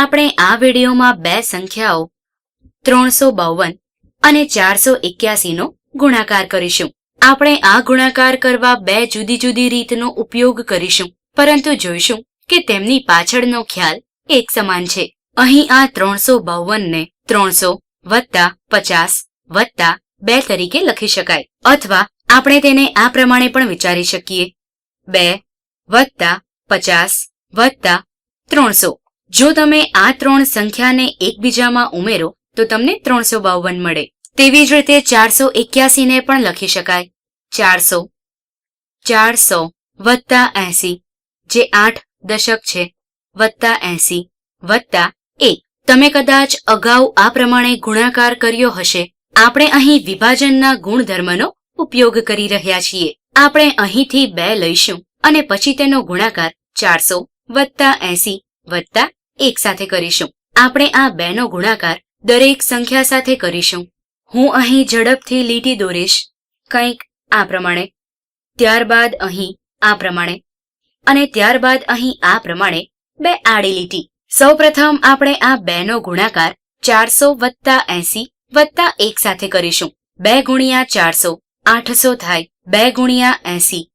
આપણે આ વિડીયોમાં બે સંખ્યાઓ, ત્રણસો બાવન અને ચારસો એક્યાસી નો ગુણાકાર કરીશું. આપણે આ ગુણાકાર કરવા બે જુદી જુદી રીતનો ઉપયોગ કરીશું, પરંતુ જોઈશું કે તેમની પાછળનો ખ્યાલ એક સમાન છે. અહીં આ ત્રણસો બાવનને ત્રણસો વત્તા પચાસ વત્તા બે તરીકે લખી શકાય, અથવા આપણે તેને આ પ્રમાણે પણ વિચારી શકીએ. બે વત્તા પચાસ વત્તા ત્રણસો જો તમે આ ત્રણ સંખ્યાને એકબીજામાં ઉમેરો, તો તમને ત્રણસો બાવન મળે. તેવી જ રીતે ચારસો એક્યાસીને પણ લખી શકાય. ચારસો ચારસો વત્તા એસી, જે આઠ દશક છે, વત્તા એસી, વત્તા એક. તમે કદાચ અગાઉ આ પ્રમાણે ગુણાકાર કર્યો હશે. આપણે અહીં વિભાજનના ગુણધર્મનો ઉપયોગ કરી રહ્યા છીએ. આપણે અહીંથી બે લઈશું અને પછી તેનો ગુણાકાર ચારસો વત્તા એસી વત્તા એક સાથે કરીશું. આપણે આ બેનો ગુણાકાર દરેક સંખ્યા સાથે કરીશું. હું અહીં ઝડપથી લીટી દોરીશ. કંઈક આ પ્રમાણે. ત્યારબાદ અહીં આ પ્રમાણે. અને ત્યારબાદ અહીં આ પ્રમાણે બે આડી લીટી. સૌપ્રથમ આપણે આ બેનો ગુણાકાર ચારસો વત્તા એસી વત્તા એક સાથે કરીશું. બે ગુણ્યા ચારસો આઠસો થાય. બે ગુણ્યા એસી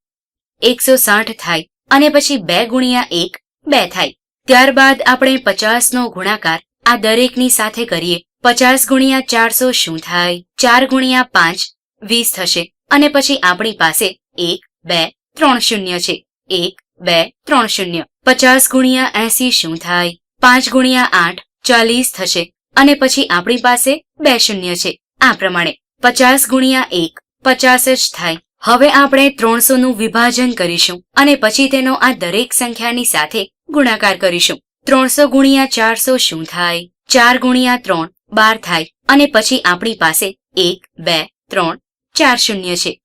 એકસો સાઠ થાય. અને પછી બે ગુણ્યા એક બે થાય. ત્યારબાદ આપણે પચાસનો ગુણાકાર આ દરેકની સાથે કરીએ. પચાસ ગુણ્યા ચારસો શું થાય? ચાર ગુણ્યા પાંચ વીસ થશે. અને પછી આપણી પાસે એક, બે, ત્રણ શૂન્ય છે. એક, બે, ત્રણ શૂન્ય. પચાસ ગુણ્યા એસી શું થાય? પાંચ ગુણ્યા આઠ ચાલીસ થશે. અને પછી આપણી પાસે બે શૂન્ય છે. આ પ્રમાણે પચાસ ગુણ્યા એક પચાસ જ થાય. હવે આપણે ત્રણસો નું વિભાજન કરીશું. અને પછી તેનો આ દરેક સંખ્યાની સાથે ગુણાકાર કરીશું. ત્રણસો ગુણ્યા ચારસો શું થાય? ચાર ગુણ્યા ત્રણ, બાર થાય. અને પછી આપણી પાસે એક, બે, ત્રણ, ચાર શૂન્ય છે.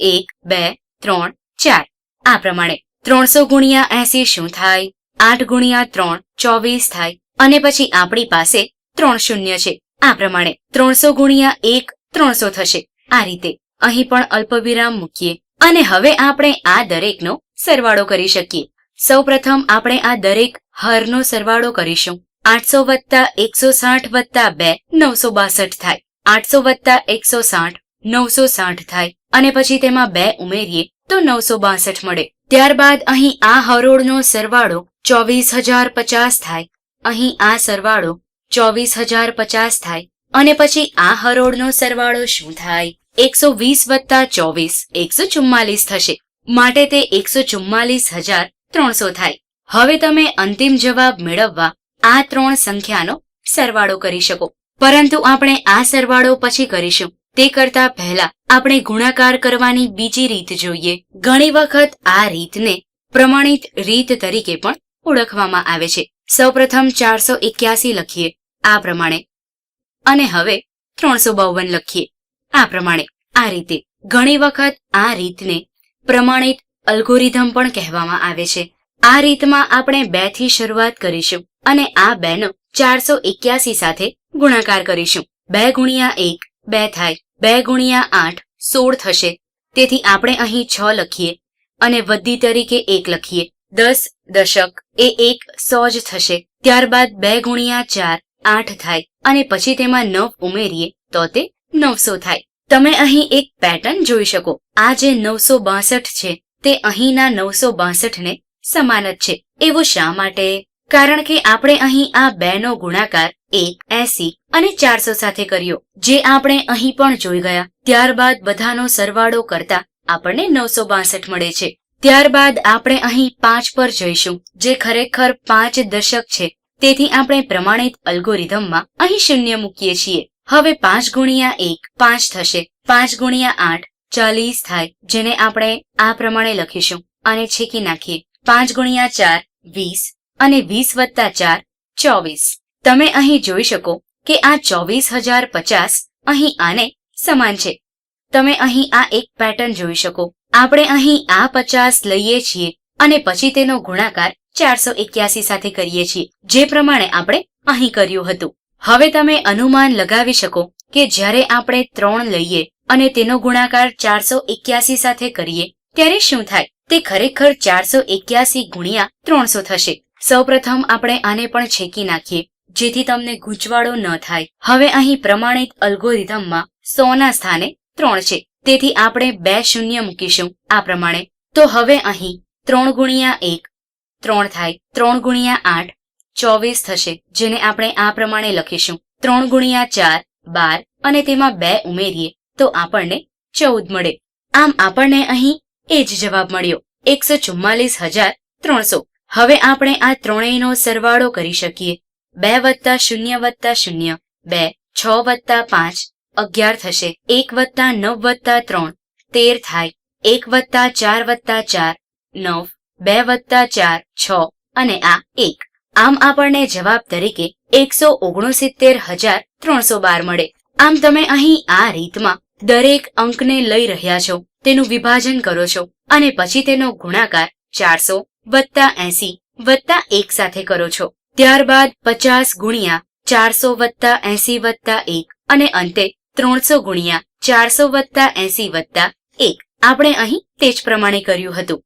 એક, બે, ત્રણ, ચાર. આ પ્રમાણે ત્રણસો ગુણ્યા એસી શું થાય? આઠ ગુણ્યા ત્રણ, ચોવીસ થાય. અને પછી આપણી પાસે ત્રણ શૂન્ય છે. આ પ્રમાણે ત્રણસો ગુણ્યા એક, ત્રણસો થશે. આ રીતે અહીં પણ અલ્પવિરામ મૂકીએ. અને હવે આપણે આ દરેકનો સરવાળો કરી શકીએ. સૌપ્રથમ આપણે આ દરેક હરનો સરવાળો કરીશું. આઠસો વત્તા એકસો સાઠ વત્તા બે, નવસો બાસઠ થાય. આઠસો વત્તા એકસો સાઠ, નવસો સાઠ થાય. અને પછી તેમાં બે ઉમેરીએ, તો નવસો બાસઠ મળે. ત્યારબાદ અહીં આ હરોળનો સરવાળો ચોવીસ હજાર પચાસ થાય. અહીં આ સરવાળો ચોવીસ હજાર પચાસ થાય. અને પછી આ હરોળનો સરવાળો શું થાય? એકસો વીસ વત્તા ચોવીસ, એકસો ચુમ્માલીસ થશે. માટે તે એકસો ચુમ્માલીસ હજાર ત્રણસો થાય. હવે તમે અંતિમ જવાબ મેળવવા આ ત્રણ સંખ્યાનો સરવાળો કરી શકો. પરંતુ આપણે આ સરવાળો પછી કરીશું. તે કરતા પહેલા આપણે ગુણાકાર કરવાની બીજી રીત જોઈએ. ઘણી વખત આ રીતને પ્રમાણિત રીત તરીકે પણ ઓળખવામાં આવે છે. સૌપ્રથમ ચારસો એક્યાસી લખીએ. આ પ્રમાણે. અને હવે ત્રણસો બાવન લખીએ. આ પ્રમાણે. આ રીતે. ઘણી વખત આ રીતને પ્રમાણિત અલ્ગોરિધમ પણ કહેવામાં આવે છે. આ રીતમાં આપણે બેથી શરૂઆત કરીશું અને આ બેનો ચારસો એક્યાસી સાથે ગુણાકાર કરીશું. બે ગુણ્યા એક, બે થાય. બે ગુણ્યા આઠ, સોળ થશે. તેથી આપણે અહીં છ લખીએ અને વદ્દી તરીકે એક લખીએ. દસ દશક એ એક સો જ થશે. ત્યારબાદ બે ગુણ્યા ચાર, આઠ થાય અને પછી તેમાં નવ ઉમેરીએ તો તે નવસો થાય. તમે અહીં એક પેટર્ન જોઈ શકો. આ જે નવસો બાસઠ છે તે અહીંના નવસો બાસઠ ને સમાન જ છે. એવું શા માટે? કારણ કે આપણે અહીં આ બે નો ગુણાકાર એક એસી અને ચારસો સાથે કર્યો, જે આપણે અહીં પણ જોઈ ગયા. ત્યારબાદ બધાનો સરવાળો કરતા આપણને નવસો બાસઠ મળે છે. ત્યારબાદ આપણે અહીં પાંચ પર જઈશું, જે ખરેખર પાંચ દશક છે. તેથી આપણે પ્રમાણિત અલ્ગોરિધમમાં અહીં શૂન્ય મૂકીએ છીએ. હવે પાંચ ગુણ્યા એક પાંચ થશે. પાંચ ગુણ્યા આઠ ચાલીસ થાય, જેને આપણે આ પ્રમાણે લખીશું. અને છેકી નાખીએ. પાંચ ગુણ્યા ચાર, વીસ. અને વીસ વત્તા ચાર, ચોવીસ. તમે અહીં જોઈ શકો કે આ ચોવીસ હજાર પચાસ અહીં આને સમાન છે. તમે અહીં આ એક પેટર્ન જોઈ શકો. આપણે અહીં આ પચાસ લઈએ છીએ અને પછી તેનો ગુણાકાર ચારસો એક્યાસી સાથે કરીએ છીએ, જે પ્રમાણે આપણે અહીં કર્યું હતું. હવે તમે અનુમાન લગાવી શકો કે જ્યારે આપણે ત્રણ લઈએ અને તેનો ગુણાકાર ચારસો એક્યાસી સાથે કરીએ, ત્યારે શું થાય? તે ખરેખર ચારસો એક્યાસી ગુણ્યા ત્રણસો થશે. સૌપ્રથમ આપણે આને પણ છેકી નાખીએ, જેથી તમને ગૂંચવાડો ન થાય. હવે અહીં પ્રમાણિત અલ્ગોરિધમમાં સો ના સ્થાને ત્રણ છે. તેથી આપણે બે શૂન્ય મૂકીશું, આ પ્રમાણે. તો હવે અહીં ત્રણ ગુણ્યા એક, ત્રણ થાય. ત્રણ ગુણ્યા આઠ, ચોવીસ થશે, જેને આપણે આ પ્રમાણે લખીશું. ત્રણ ગુણ્યા ચાર, બાર, અને તેમાં બે ઉમેરીએ. તો આપણને ચૌદ મળે. આમ આપણને અહીં એ જ જવાબ મળ્યો. એકસો ચુમ્માલીસ હજાર ત્રણસો. હવે આપણે આ ત્રણેયનો સરવાળો કરી શકીએ. બે વત્તા શૂન્ય વત્તા શૂન્ય. બે, છ વત્તા પાંચ. અગિયાર થશે. એક વત્તા નવ વત્તા ત્રણ. તેર થાય. એક વત્તા ચાર વત્તા ચાર. નવ, બે વત્તા ચાર, છ અને આ એક. આમ આપણને જવાબ તરીકે એકસો ઓગણસિત્તેર હજાર ત્રણસો બાર મળે. આમ તમે અહીં આ રીતમાં દરેક અંકને લઈ રહ્યા છો. તેનું વિભાજન કરો છો. અને પછી તેનો ગુણાકાર ચારસો વત્તા એસી વત્તા એક સાથે કરો છો. ત્યારબાદ પચાસ ગુણ્યા ચારસો વત્તા એસી વત્તા એક અને અંતે ત્રણસો ગુણ્યા ચારસો વત્તા એસી વત્તા એક. આપણે અહીં તે જ પ્રમાણે કર્યું હતું.